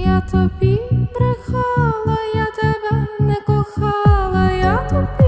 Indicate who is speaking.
Speaker 1: Я тобі брехала, я тебе не кохала, я тобі